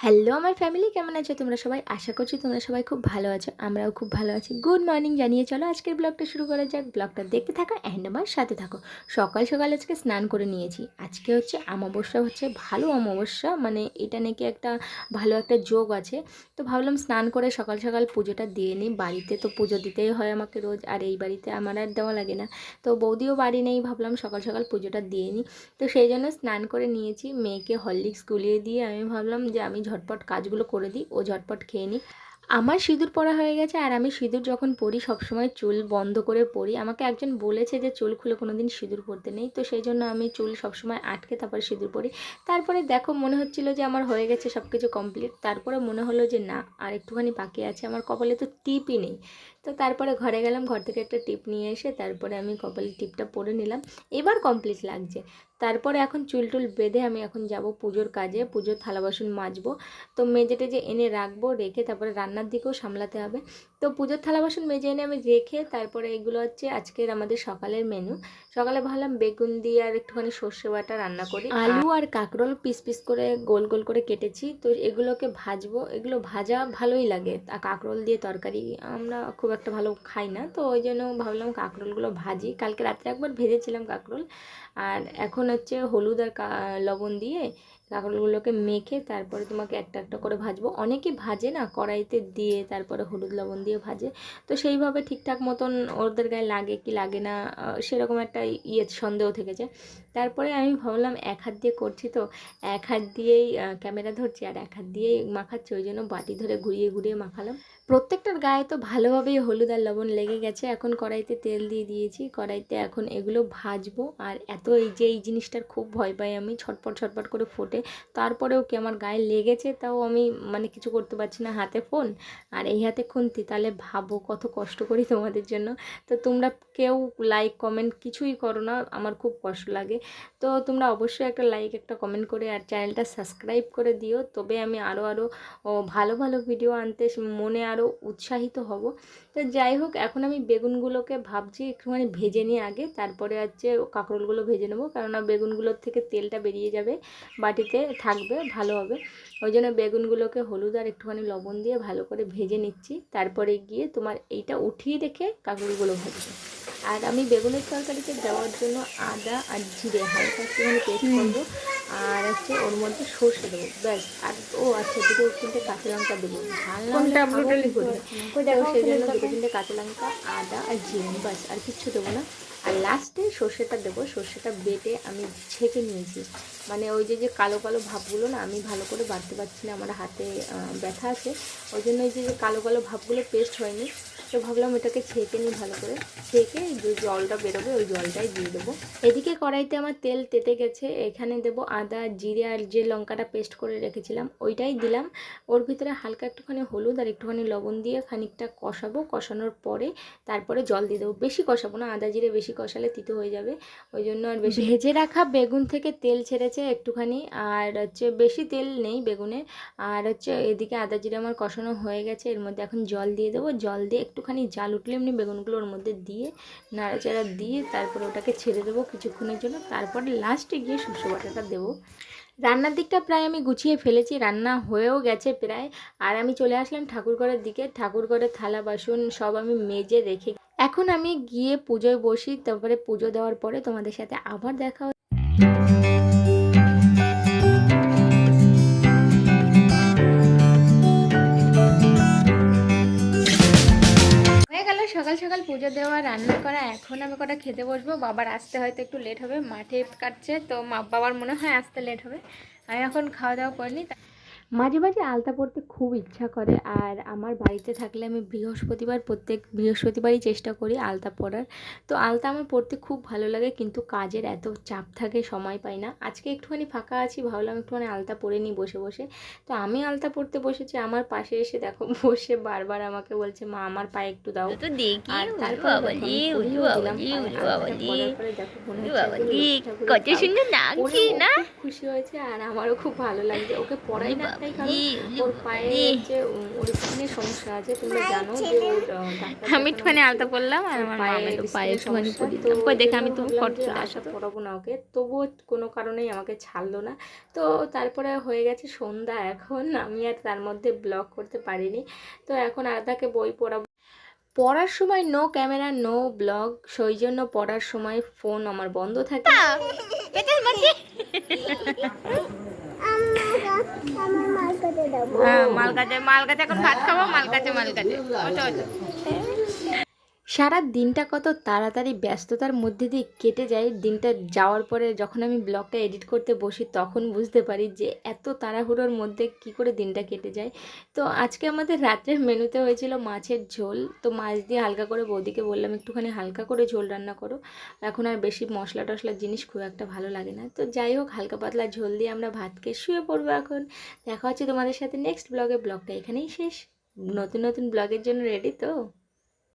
Hello, আমার family কেমন আছো? তোমরা সবাই আশা করছি তোমরা সবাই খুব ভালো আছো, আমরাও খুব ভালো আছি। গুড মর্নিং জানিয়ে চলো, আজকের ব্লগটা শুরু করা যাক। ব্লগটা দেখতে থাকো অ্যান্ড আমার সাথে থাকো। সকাল সকাল আজকে স্নান করে নিয়েছি। আজকে হচ্ছে অমাবস্যা হচ্ছে, ভালো অমাবস্যা মানে এটা নাকি একটা ভালো একটা যোগ আছে। তো ভাবলাম স্নান করে সকাল সকাল পুজোটা দিয়ে নিই। বাড়িতে তো পুজো দিতেই হয় আমাকে রোজ, আর এই বাড়িতে আমার আর দেওয়া লাগে না। তো বৌদিও বাড়ি নেই, ভাবলাম সকাল সকাল পুজোটা দিয়ে নিই। তো সেই জন্য স্নান করে নিয়েছি। মেয়েকে হরলিক্স গুলিয়ে দিয়ে আমি ভাবলাম যে আমি ঝটপট কাজগুলো করে দিই ও ঝটপট খেয়ে নিই আমার সিঁদুর পরা হয়ে গেছে আর আমি সিঁদুর যখন পরি, সবসময় চুল বন্ধ করে পরি। আমাকে একজন বলেছে যে, চুল খুলে কোনো দিন সিঁদুর পরতে নেই। তো সেই জন্য আমি চুল সবসময় আটকে তারপর সিঁদুর পরি। তারপরে দেখো, মনে হচ্ছিল যে, আমার হয়ে গেছে সব কিছু কমপ্লিট তারপরে মনে হলো যে, না, আর একটুখানি বাকি আছে। আমার কপালে তো টিপই নেই। তো তারপরে ঘরে গেলাম, ঘর থেকে একটা টিপ নিয়ে এসে তারপরে আমি কপালে টিপটা পরে নিলাম। এবার কমপ্লিট লাগছে। তারপরে এখন চুল টুল বেঁধে আমি এখন যাব পুজোর কাজে। পুজোর থালা বাসন মাজবো। তো মেজে টেজে এনে রাখব, রেখে তারপরে রান্নার দিকেও সামলাতে হবে। তো পুজোর থালা বাসন মেজে এনে আমি রেখে তারপরে এগুলো হচ্ছে আজকের আমাদের সকালের মেনু সকালে ভাবলাম বেগুন দিয়ে আর একটুখানি সর্ষে বাটা রান্না করি। আলু আর কাঁকরোল পিস পিস করে গোল গোল করে কেটেছি। তো এগুলোকে ভাজবো। এগুলো ভাজা ভালোই লাগে। আর কাঁকরোল দিয়ে তরকারি আমরা খুব একটা ভালো খাই না। তো ওই জন্য ভাবলাম কাঁকরোলগুলো ভাজি। কালকে রাত্রে একবার ভেজেছিলাম কাঁকরোল। আর এখন হচ্ছে হলুদ আর লবণ দিয়ে কাঁকরোলগুলোকে মেখে তারপরে তোমাকে একটা একটা করে ভাজবো। অনেকে ভাজে না কড়াইতে দিয়ে তারপরে হলুদ লবণ দিয়ে ভাজে। তো সেইভাবে ঠিকঠাক মতন ওদের গায়ে লাগে কি লাগে না সেরকম একটা ইয়ে সন্দেহ থেকেছে তারপরে আমি ভাবলাম এক হাত দিয়ে করছি তো, এক হাত দিয়েই ক্যামেরা ধরছি আর এক হাত দিয়েই মাখাচ্ছি, ওই জন্য বাটি ধরে ঘুরিয়ে ঘুরিয়ে মাখালাম। প্রত্যেকটার গায়ে তো ভালোভাবেই হলুদ আর লবণ লেগে গেছে। এখন কড়াইতে তেল দিয়ে দিয়েছি। কড়াইতে এখন এগুলো ভাজবো। আর এত এই যে এই জিনিসটার খুব ভয় পাই আমি, ছটপট ছটপট করে ফোটে। তারপরেও কি আমার গায়ে লেগেছে তাও আমি মানে কিছু করতে পারছি না হাতে ফোন। আর এই হাতে খুন্তি, তাহলে ভাবো কত কষ্ট করি তোমাদের জন্য। তো তোমরা কেউ লাইক কমেন্ট কিছুই করো না, আমার খুব কষ্ট লাগে। তো তোমরা অবশ্যই একটা লাইক একটা কমেন্ট করে আর চ্যানেলটা সাবস্ক্রাইব করে দিও। তবে আমি আরও আরও ভালো ভালো ভিডিও আনতে মনে আরও উৎসাহিত হব। তো যাই হোক, এখন আমি বেগুনগুলোকে ভাবছি একটুখানি ভেজে নিই আগে, তারপরে হচ্ছে কাঁকরোলগুলো ভেজে নেব। কেননা বেগুনগুলোর থেকে তেলটা বেরিয়ে যাবে, বাটিতে থাকবে, ভালো হবে। ওই জন্য বেগুনগুলোকে হলুদ আর একটুখানি লবণ দিয়ে ভালো করে ভেজে নিচ্ছি। তারপরে গিয়ে তোমার এইটা উঠিয়ে রেখে কাঁকরোলগুলো ভাজবো। আর আমি বেগুনের তরকারিতে দেওয়ার জন্য আদা আর জিরে হালকা একটুখানি পেস্ট করব। আর হচ্ছে ওর মধ্যে সর্ষে দেবো ব্যাস। আর ও আচ্ছা দুটো তিনটে কাঁচা লঙ্কা দেবো। সেই জন্য দুটো তিনটে কাঁচা লঙ্কা আদা আর জিরে ব্যাস। আর কিচ্ছু দেবো না। আর লাস্টে সর্ষেটা দেবো। সর্ষেটা বেটে আমি ছেঁকে নিয়েছি। মানে ওই যে যে কালো কালো ভাবগুলো না আমি ভালো করে বাড়তে পারছি না। আমার হাতে ব্যথা আছে। ওই জন্য ওই যে যে কালো কালো ভাবগুলো পেস্ট হয়নি তো ভাবলাম এটাকে ছেঁকে নিই ভালো করে। ছেঁকে যে জলটা বেরোবে ওই জলটাই দিয়ে দেবো। এদিকে কড়াইতে আমার তেল তেতে গেছে, এখানে দেবো আদা, জিরে আর যে লঙ্কাটা পেস্ট করে রেখেছিলাম ওইটাই দিলাম। ওর ভিতরে হালকা একটুখানি হলুদ আর একটুখানি লবণ দিয়ে খানিকটা কষাবো। কষানোর পরে তারপরে জল দিয়ে দেবো। বেশি কষাবো না, আদা, জিরে বেশি কষালে তিতো হয়ে যাবে। ওই জন্য আর বেশি ভেজে রাখা বেগুন থেকে তেল ছেড়েছে একটুখানি। আর হচ্ছে বেশি তেল নেই বেগুনে। আর হচ্ছে এদিকে আদা, জিরে আমার কষানো হয়ে গেছে। এর মধ্যে এখন জল দিয়ে দেবো। জল দিয়ে একটুখানি জাল উঠলে এমনি বেগুনগুলো ওর মধ্যে দিয়ে নাড়াচাড়া দিয়ে তারপরে ওটাকে ছেড়ে দেবো কিছুক্ষণের জন্য। তারপরে লাস্টে গিয়ে সর্ষে বাটাটা দেবো। রান্নার দিকটা প্রায় আমি গুছিয়ে ফেলেছি, রান্না হয়েও গেছে প্রায়। আর আমি চলে আসলাম ঠাকুরঘরের দিকে। ঠাকুরঘরের থালা, বাসন সব আমি মেজে রেখে এখন আমি গিয়ে পুজোয় বসি। তারপরে পুজো দেওয়ার পরে তোমাদের সাথে আবার দেখা সকাল পুজো দেওয়া, রান্না করা, এখন আমি কটা খেতে বসবো। বাবার আসতে হয়তো একটু লেট হবে, মাঠে কাটছে, তো মা বাবার মনে হয় আসতে লেট হবে। আমি এখন খাওয়া দাওয়া করিনি মাঝে মাঝে আলতা পড়তে খুব ইচ্ছা করে। আর আমার বাড়িতে থাকলে আমি বৃহস্পতিবার প্রত্যেক বৃহস্পতিবারই চেষ্টা করি আলতা পরার। তো আলতা আমার পড়তে খুব ভালো লাগে কিন্তু কাজের এত চাপ থাকে সময় পাই না। আজকে একটুখানি ফাঁকা আছি ভাবলাম একটুখানি আলতা পরে নিই বসে বসে। তো আমি আলতা পড়তে বসেছি আমার পাশে এসে দেখো বসে বারবার আমাকে বলছে মা আমার পায়ে একটু দাও। তো দেখি কত সুন্দর লাগছে না? খুশি হয়েছে আর আমারও খুব ভালো লাগছে। ওকে পড়াই না একটাই কারণ ওর পায়ে হচ্ছে ও- সমস্যা আছে তোমরা জানো যে আমি একটুখানি আলতা পড়লাম আর আমার মামা পায়ে একটুখানি তো কই দেখে আমি ভাবলাম ফটো আশা পড়াবো না ওকে তবুও কোনো কারণেই আমাকে ছাড়লো না। তো তারপরে হয়ে গেছে সন্ধ্যা এখন আমি আর তার মধ্যে ব্লগ করতে পারিনি। তো এখন আদাকে বই পড়াবো। পড়ার সময় নো ক্যামেরা নো ব্লগ সেই জন্য পড়ার সময় ফোন আমার বন্ধ থাকে। হ্যাঁ, মাল কাছে মাল কাছে এখন ভাত খাব মাল কাছে মাল কাছে ওটা ওঠো সারা দিনটা কত তাড়াতাড়ি ব্যস্ততার মধ্যে দিয়ে কেটে যায়। দিনটা যাওয়ার পরে যখন আমি ব্লগটা এডিট করতে বসি, তখন বুঝতে পারি যে এত তাড়াহুড়োর মধ্যে কি করে দিনটা কেটে যায়। তো আজকে আমাদের রাত্রের মেনুতে হয়েছিল মাছের ঝোল। তো মাছ দিয়ে হালকা করে বৌদিকে বললাম, একটুখানি হালকা করে ঝোল রান্না করো। এখন আর বেশি মশলা টশলার জিনিস খুব একটা ভালো লাগে না। তো যাই হোক, হালকা পাতলা ঝোল দিয়ে আমরা ভাত খেয়ে শুয়ে পড়ব এখন। দেখা হচ্ছে তোমাদের সাথে নেক্সট ব্লগে। ব্লগটা এখানেই শেষ। নতুন নতুন ব্লগের জন্য রেডি তো?